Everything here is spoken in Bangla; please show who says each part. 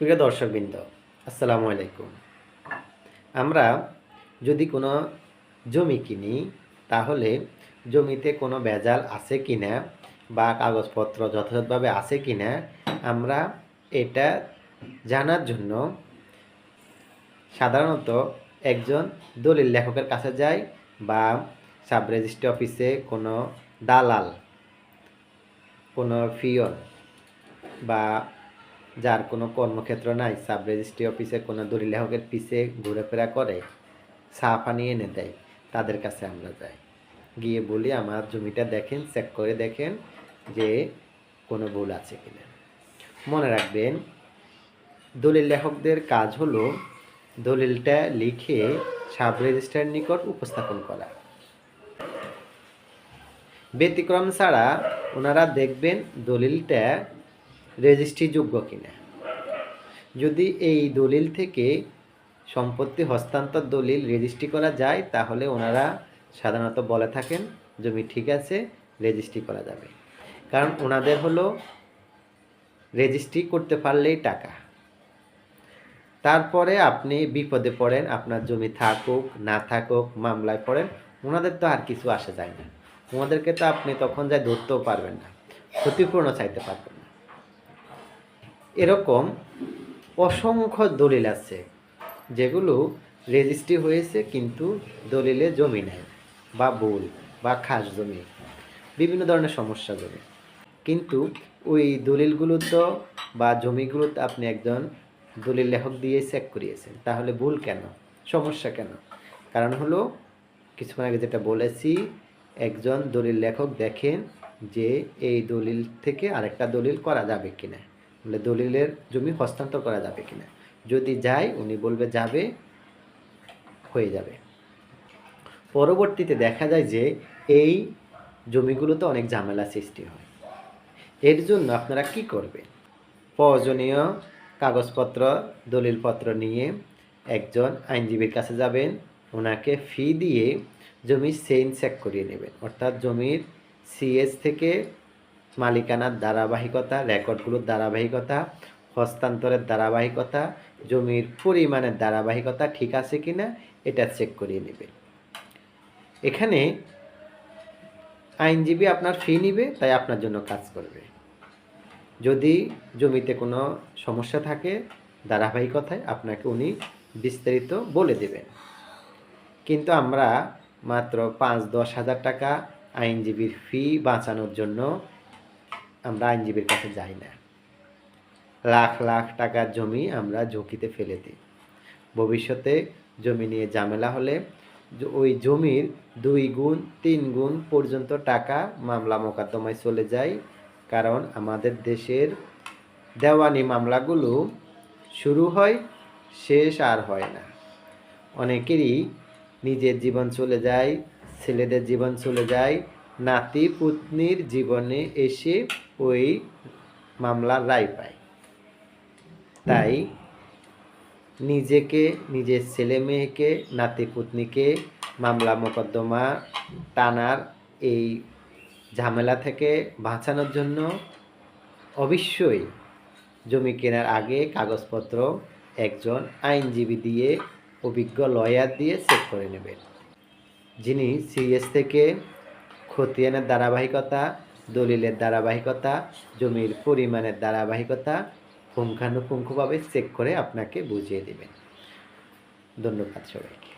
Speaker 1: প্রিয় দর্শকবৃন্দ, আসসালামু আলাইকুম। আমরা যদি কোনো জমি কিনি, তাহলে জমিতে কোনো ভেজাল আছে কিনা বা কাগজপত্র যথাযথভাবে আছে কি না আমরা এটা জানার জন্য সাধারণত একজন দলিল লেখকের কাছে যাই বা সাব রেজিস্ট্রি অফিসে কোনো দালাল, কোনো ফিয়ন বা যার কোনো কর্মক্ষেত্র নাই, সাব রেজিস্ট্রি অফিসে কোনো দলিল লেখকের পিছে ঘোরাফেরা করে ছাপা পানি এনে দেয়, তাদের কাছে আমরা যাই। গিয়ে বলি, আমার জমিটা দেখেন চেক করে দেখেন যে কোনো ভুল আছে কিনা। মনে রাখবেন দলিল লেখকদের কাজ হলো দলিলটা লিখে সাব রেজিস্ট্রার নিকট উপস্থাপন করা। ব্যতিক্রম ছাড়া ওনারা দেখবেন দলিলটা রেজিস্ট্রিযোগ্য কিনা। যদি এই দলিল থেকে সম্পত্তি হস্তান্তর দলিল রেজিস্ট্রি করা যায়, তাহলে ওনারা সাধারণত বলে থাকেন, জমি ঠিক আছে, রেজিস্ট্রি করা যাবে। কারণ ওনাদের হলো রেজিস্ট্রি করতে পারলেই টাকা। তারপরে আপনি বিপদে পড়েন, আপনার জমি থাকুক, না থাকুক, মামলায় পড়েন, ওনাদের তো আর কিছু আসে যায় না। ওনাদেরকে তো আপনি তখন যাই ধরতেও পারবেন না ক্ষতিপূর্ণ চাইতে পারবেন এরকম অসংখ্য দলিল আছে যেগুলো রেজিস্ট্রি হয়েছে কিন্তু দলিলে জমি নেই বা ভুল বা খাস জমি, বিভিন্ন ধরনের সমস্যা জমি। কিন্তু ওই দলিলগুলো তো বা জমিগুলো তো আপনি একজন দলিল লেখক দিয়ে চেক করিয়েছেন, তাহলে ভুল কেন? সমস্যা কেন? কারণ হলো কিছুক্ষণ আগে যেটা বলেছি, একজন দলিল লেখক দেখেন যে এই দলিল থেকে আরেকটা দলিল করা যাবে কিনা। বলে দলিলের জমি হস্তান্তর করা যাবে কিনা। যদি যায়, উনি বলবে যাবে, হয়ে যাবে। পরবর্তীতে দেখা যায় যে এই জমিগুলোতে অনেক ঝামেলা সৃষ্টি হয়। এর জন্য আপনারা কি করবেন? প্রয়োজনীয় কাগজপত্র, দলিলপত্র নিয়ে একজন আইনজীবীর কাছে যাবেন। ওনাকে ফি দিয়ে জমির সেইন চেক করিয়ে নেবেন। অর্থাৎ জমির সিএস থেকে মালিকানার ধারাবাহিকতা, রেকর্ডগুলোর ধারাবাহিকতা, হস্তান্তরের ধারাবাহিকতা, জমির পরিমাণের ধারাবাহিকতা ঠিক আছে কি না, এটা চেক করিয়ে নেবেন এখানে আইনজীবী আপনার ফি নিবে, তাই আপনার জন্য কাজ করবে। যদি জমিতে কোনো সমস্যা থাকে ধারাবাহিকতায়, আপনাকে উনি বিস্তারিত বলে দেবেন। কিন্তু আমরা মাত্র পাঁচ দশ হাজার টাকা আইনজীবীর ফি বাঁচানোর জন্য আমরা আইনজীবীর কাছে যাই না। লাখ লাখ টাকার জমি আমরা ঝুঁকিতে ফেলে দিই। ভবিষ্যতে জমি নিয়ে ঝামেলা হলে ওই জমির দুই গুণ, তিন গুণ পর্যন্ত টাকা মামলা মোকদ্দমায় চলে যায়। কারণ আমাদের দেশের দেওয়ানি মামলাগুলো শুরু হয়, শেষ আর হয় না। অনেকেরই নিজের জীবন চলে যায়, ছেলেদের জীবন চলে যায় নাতি পুতনির জীবনে এসে ওই মামলার রায় পায়। তাই নিজেকে, নিজের ছেলে মেয়েকে নাতি পুতনিকে মামলা মোকদ্দমা, টানার এই ঝামেলা থেকে বাঁচানোর জন্য অবশ্যই জমি কেনার আগে কাগজপত্র একজন আইনজীবী দিয়ে অভিজ্ঞ লয়ার দিয়ে চেক করে নেবেন। যিনি সিএস থেকে খতিয়ানের ধারাবাহিকতা, দলিলের ধারাবাহিকতা, জমির পরিমাণের ধারাবাহিকতা পুঙ্খানুপুঙ্খভাবে চেক করে আপনাকে বুঝিয়ে দেবেন। ধন্যবাদ সবাইকে।